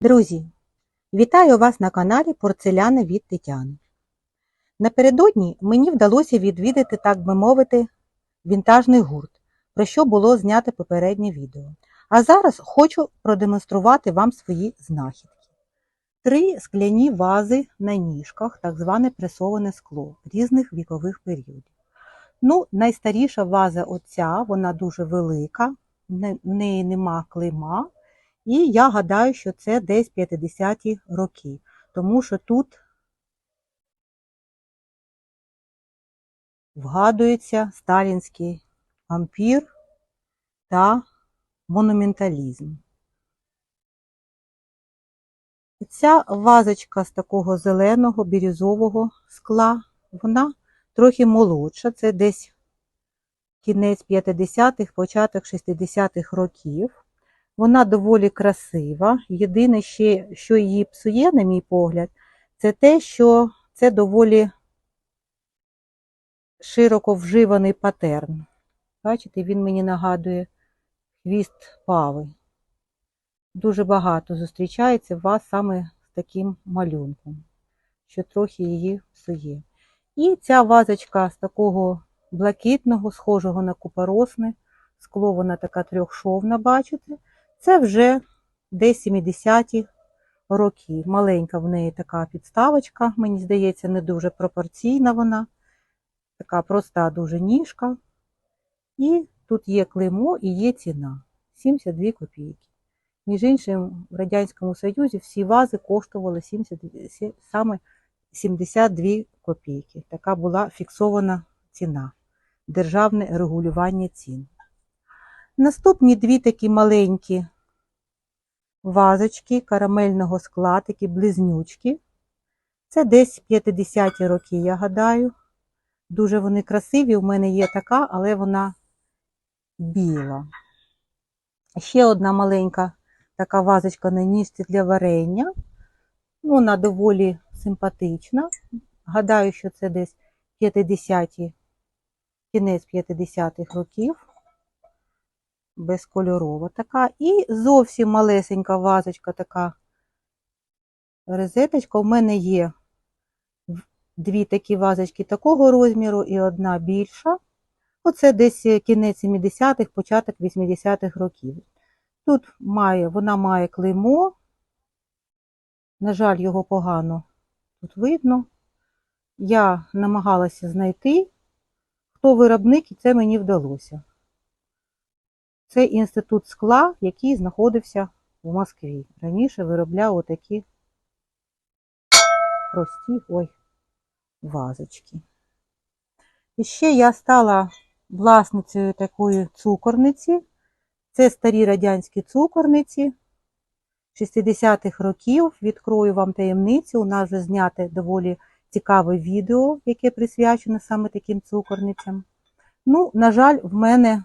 Друзі, вітаю вас на каналі Порцеляни від Тетяни. Напередодні мені вдалося відвідати, так би мовити, вінтажний гурт, про що було знято попереднє відео. А зараз хочу продемонструвати вам свої знахідки. Три скляні вази на ніжках, так зване пресоване скло різних вікових періодів. Ну, найстаріша ваза оця, вона дуже велика, в неї нема клейма. І я гадаю, що це десь 50-ті роки, тому що тут вгадується сталінський ампір та монументалізм. Ця вазочка з такого зеленого бірюзового скла, вона трохи молодша, це десь кінець 50-х, початок 60-х років. Вона доволі красива. Єдине, ще, що її псує, на мій погляд, це те, що це доволі широко вживаний патерн. Бачите, він мені нагадує хвіст пави. Дуже багато зустрічається у вас саме з таким малюнком, що трохи її псує. І ця вазочка з такого блакитного, схожого на купоросне, скло вона така трьохшовна, бачите? Це вже десь 70-ті роки. Маленька в неї така підставочка, мені здається, не дуже пропорційна вона. Така проста дуже ніжка. І тут є клеймо і є ціна 72 копійки. Між іншим, в Радянському Союзі всі вази коштували 70, саме 72 копійки. Така була фіксована ціна, державне регулювання цін. Наступні дві такі маленькі вазочки карамельного скла, такі близнючки. Це десь 50-ті роки, я гадаю. Дуже вони красиві. У мене є така, але вона біла. Ще одна маленька така вазочка на ніжці для варення. Ну, Вона доволі симпатична. Гадаю, що це десь 50-ті, кінець 50-х років безкольорова така. І зовсім малесенька вазочка, така розеточка. У мене є дві такі вазочки такого розміру і одна більша. Оце десь кінець 70-х, початок 80-х років. Тут має, вона має клеймо. На жаль, його погано тут видно. Я намагалася знайти, хто виробник, і це мені вдалося. Це інститут скла, який знаходився в Москві. Раніше виробляв отакі прості ой, вазочки. І ще я стала власницею такої цукорниці. Це старі радянські цукорниці 60-х років. Відкрою вам таємницю. У нас вже зняте доволі цікаве відео, яке присвячено саме таким цукорницям. Ну, на жаль, в мене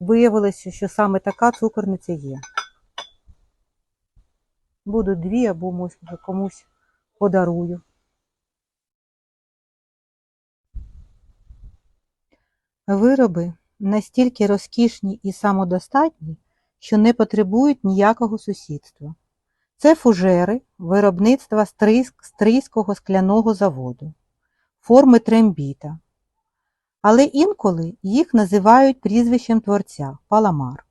виявилося, що саме така цукорниця є. Буду дві або комусь подарую. Вироби настільки розкішні і самодостатні, що не потребують ніякого сусідства. Це фужери виробництва Стрийського скляного заводу, форми трембіта, але інколи їх називають прізвищем творця паламар.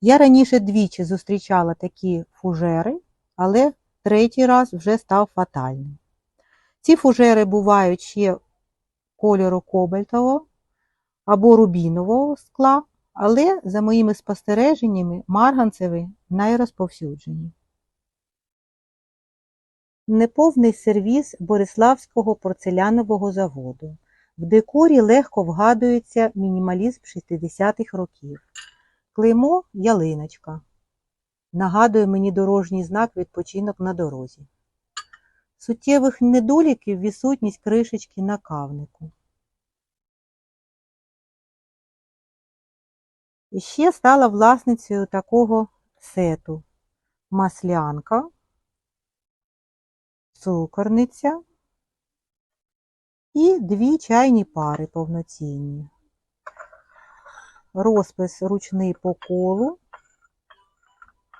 Я раніше двічі зустрічала такі фужери, але третій раз вже став фатальним. Ці фужери бувають ще кольору кобальтового або рубінового скла, але, за моїми спостереженнями, марганцеві найрозповсюджені. Неповний сервіз Бориславського порцелянового заводу. В декорі легко вгадується мінімалізм 60-х років. Клеймо ялиночка. Нагадує мені дорожній знак відпочинок на дорозі. Суттєвих недоліків відсутність кришечки на кавнику. І ще стала власницею такого сету маслянка, цукорниця і дві чайні пари повноцінні. Розпис ручний по колу,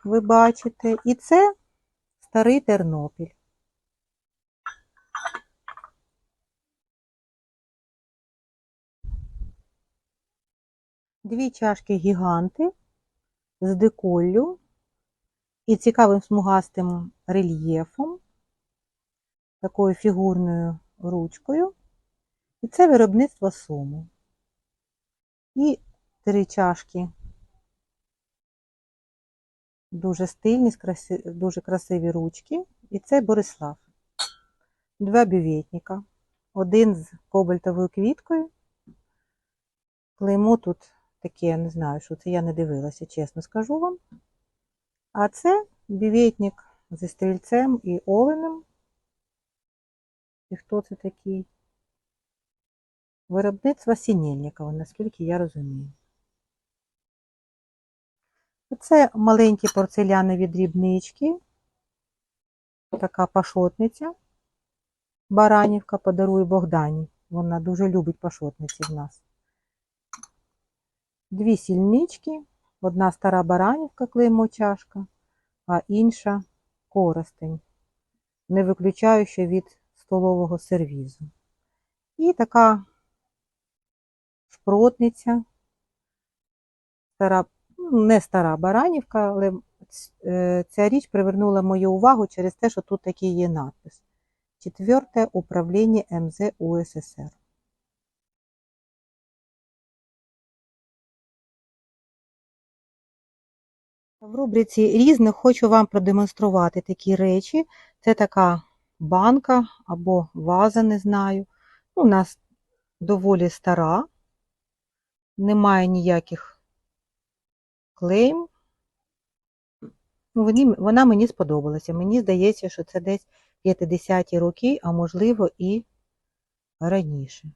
ви бачите, і це Старий Тернопіль. Дві чашки гіганти з деколлю і цікавим смугастим рельєфом, такою фігурною ручкою. І це виробництво суму. І три чашки дуже стильні, дуже красиві ручки. І це Борислав. Два бюветника. Один з кобальтовою квіткою. Клеймо тут таке, я не знаю, що це я не дивилася, чесно скажу вам. А це бюветник зі стрільцем і оленем. І хто це такий? Виробництво Сінельникова, наскільки я розумію. Це маленькі порцелянові дрібнички. Така пашотниця. Баранівка подарує Богдані. Вона дуже любить пашотниці в нас. Дві сільнички. Одна стара баранівка, клеймо чашка, а інша коростень, не виключаючи від столового сервізу. І така шпротниця, стара, ну, не стара баранівка, але е, ця річ привернула мою увагу через те, що тут такий є надпис. Четверте управління МЗ УССР. В рубриці різних хочу вам продемонструвати такі речі. Це така банка або ваза, не знаю. У нас доволі стара, немає ніяких клейм. Ну, Вона мені сподобалася. Мені здається, що це десь 50-ті роки, а можливо і раніше.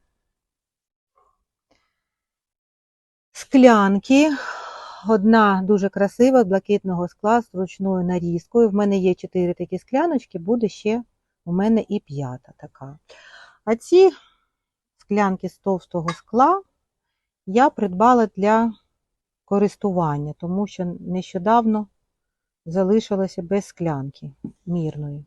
Склянки. Одна дуже красива, з блакитного скла з ручною нарізкою. В мене є чотири такі скляночки, буде ще у мене і п'ята така. А ці склянки з товстого скла я придбала для користування, тому що нещодавно залишилася без склянки мірної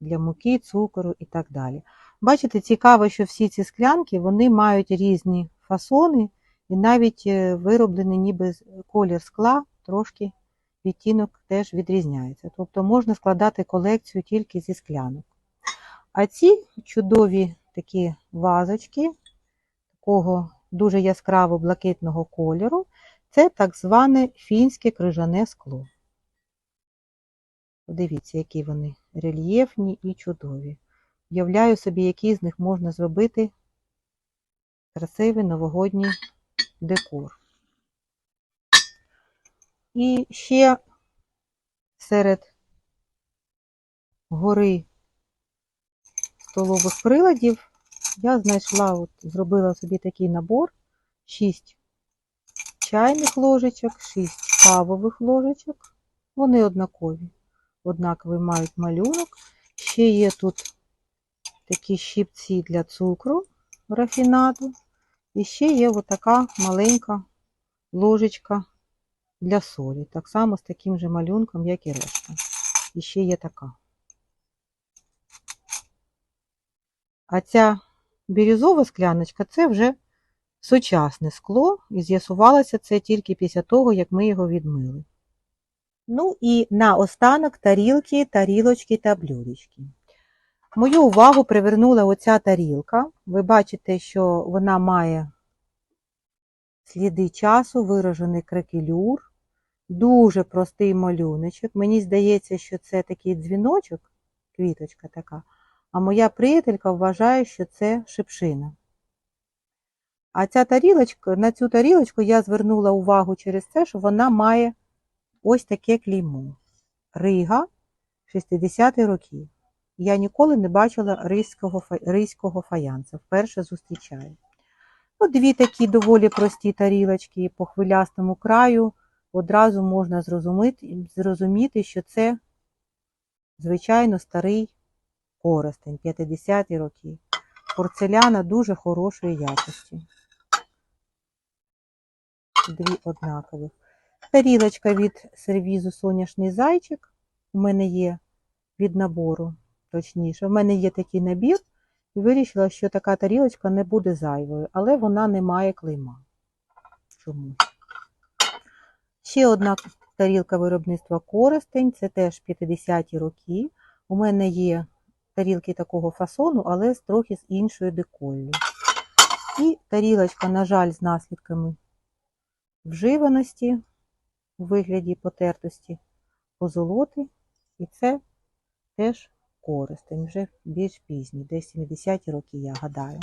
для муки, цукору і так далі. Бачите, цікаво, що всі ці склянки вони мають різні фасони і навіть е, вироблені ніби колір скла, трошки відтінок теж відрізняється. Тобто можна складати колекцію тільки зі склянок. А ці чудові такі вазочки такого дуже яскраво блакитного кольору, це так зване фінське крижане скло. Подивіться, які вони рельєфні і чудові. Уявляю собі, який з них можна зробити красивий новогодній декор. І ще серед гори столових приладів я знайшла, от, зробила собі такий набор: 6 чайних ложечок, 6 кавових ложечок. Вони однакові, однаковий мають малюнок. Ще є тут такі щипці для цукру рафінаду. І ще є отака маленька ложечка для солі. Так само з таким же малюнком, як і решта. І ще є така. А ця бірюзова скляночка це вже сучасне скло, і з'ясувалося це тільки після того, як ми його відмили. Ну і наостанок тарілки, тарілочки та блюдечки. Мою увагу привернула оця тарілка. Ви бачите, що вона має сліди часу, виражений кракелюр, дуже простий малюночок. Мені здається, що це такий дзвіночок, квіточка така, а моя приятелька вважає, що це шипшина. А ця тарілочка, на цю тарілочку я звернула увагу через те, що вона має ось таке клеймо. Рига 60-ті роки. Я ніколи не бачила ризького, ризького фаянса, вперше зустрічаю. Ну, дві такі доволі прості тарілочки по хвилястому краю. Одразу можна зрозуміти, зрозуміти, що це, звичайно, старий коростень 50-ті роки. Порцеляна дуже хорошої якості. Дві однакових. Тарілочка від сервізу Соняшний зайчик. У мене є від набору, точніше. В мене є такий набір, і вирішила, що така тарілочка не буде зайвою, але вона не має клейма. Чому? Ще одна тарілка виробництва Коростень, це теж 50-ті роки. У мене є тарілки такого фасону, але з трохи з іншою деколлю. І тарілочка, на жаль, з наслідками вживаності у вигляді потертості позолоти. І це теж користень, вже більш пізній, десь 70-ті роки, я гадаю.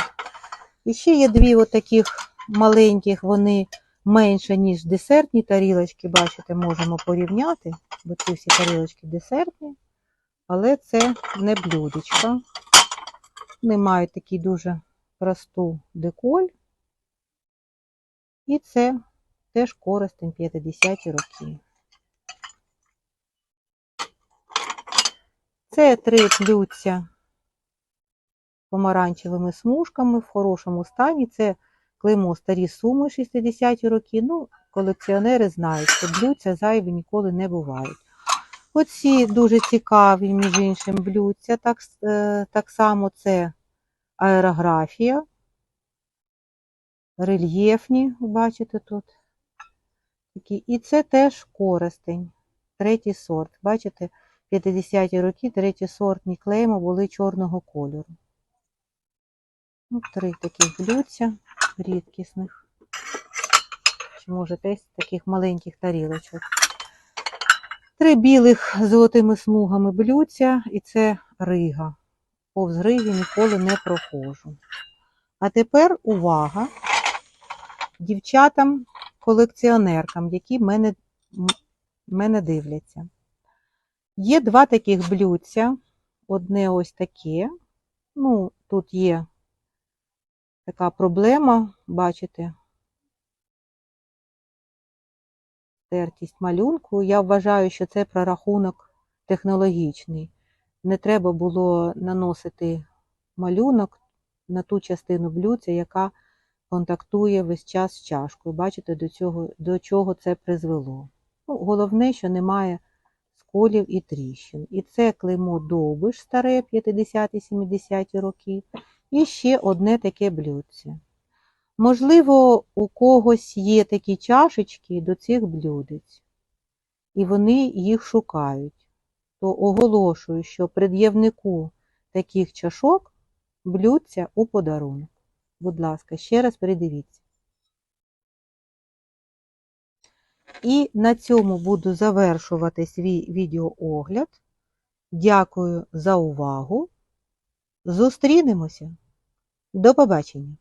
І ще є дві от таких маленьких, вони менше, ніж десертні тарілочки. Бачите, можемо порівняти, бо ці всі тарілочки десертні, але це не блюдечко. Вони мають такий дуже просту деколь. І це теж користень 50-ті роки. Це три блюдця помаранчевими смужками в хорошому стані. Це клеймо старі суми 60-ті роки. Ну, колекціонери знають, що блюдця зайві ніколи не бувають. Оці дуже цікаві, між іншим, блюдця. Так, е, так само це аерографія. Рельєфні, бачите тут. І це теж користень, третій сорт. Бачите, 50-ті роки третій сортні клейма були чорного кольору. Ну, три таких блюдця рідкісних. Чи може десь таких маленьких тарілочок. Три білих золотими смугами блюдця, і це рига. Повз риги ніколи не проходжу. А тепер увага дівчатам, колекціонеркам, які мене, мене дивляться. Є два таких блюдця. Одне ось таке. Ну, тут є така проблема, бачите, тертість малюнку. Я вважаю, що це прорахунок технологічний. Не треба було наносити малюнок на ту частину блюдця, яка контактує весь час з чашкою. Бачите, до, цього, до чого це призвело. Ну, головне, що немає сколів і тріщин. І це клеймо довбиш старе 50-70 роки. І ще одне таке блюдце. Можливо, у когось є такі чашечки до цих блюдець, і вони їх шукають. То оголошую, що пред'явнику таких чашок блюдця у подарунок. Будь ласка, ще раз передивіться. І на цьому буду завершувати свій відеоогляд. Дякую за увагу. Зустрінемося. До побачення!